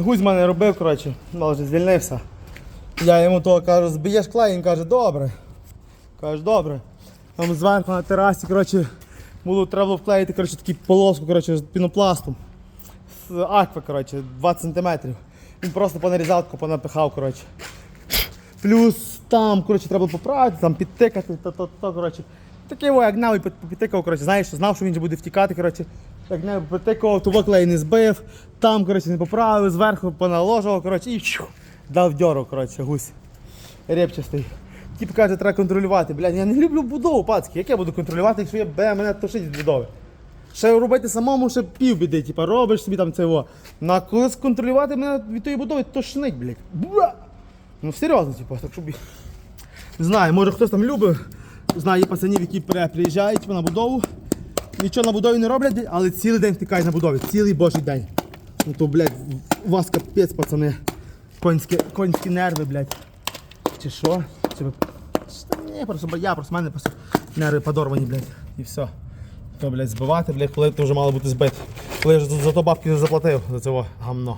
Гусь мене робив, коротше, ну, вже звільнився. Я йому того кажу, зб'єш клей, він каже, добре. Каже, добре. Там зверху на терасі, коротше, було, треба було вклеїти коротше, таку полоску коротше, з пінопластом. З аква, коротше, 20 см. Він просто понарізав, понапихав, коротше. Плюс там, коротше, треба поправити, там підтикати, то, то, то, коротше. Такий о, як навіть підтикав, коротше, знаєш, знав, що він же буде втікати, коротше. Як навіть підтикав, то клей не збив, там, коротше, не поправив, зверху поналожував, коротше, і чух, дав дьору, коротше, гусь. Репчастий. Тіп каже, треба контролювати. Блядь, я не люблю будову, пацки. Як я буду контролювати, якщо я бе, мене тошить від будови? Ще робити самому ще пів біди, типа робиш собі там це во. Ну а коли сконтролювати мене від тої будови, тошнить, блядь. Буа! Ну серйозно, типу, так щоб. Не знаю, може хтось там любить. Знаю, пацанів, які приїжджають на будову. Нічого на будові не роблять, але цілий день втикають на будові. Цілий божий день. Ну то, блядь, у вас капець, пацани. Конські, конські нерви, блядь. Чи що? Чи ви... Ні, просто я, просто в мене просто нерви подорвані, блядь. І все. То, блядь, збивати, блядь, коли ти вже мало бути збит. Коли я за то бабки не заплатив за це о, гамно.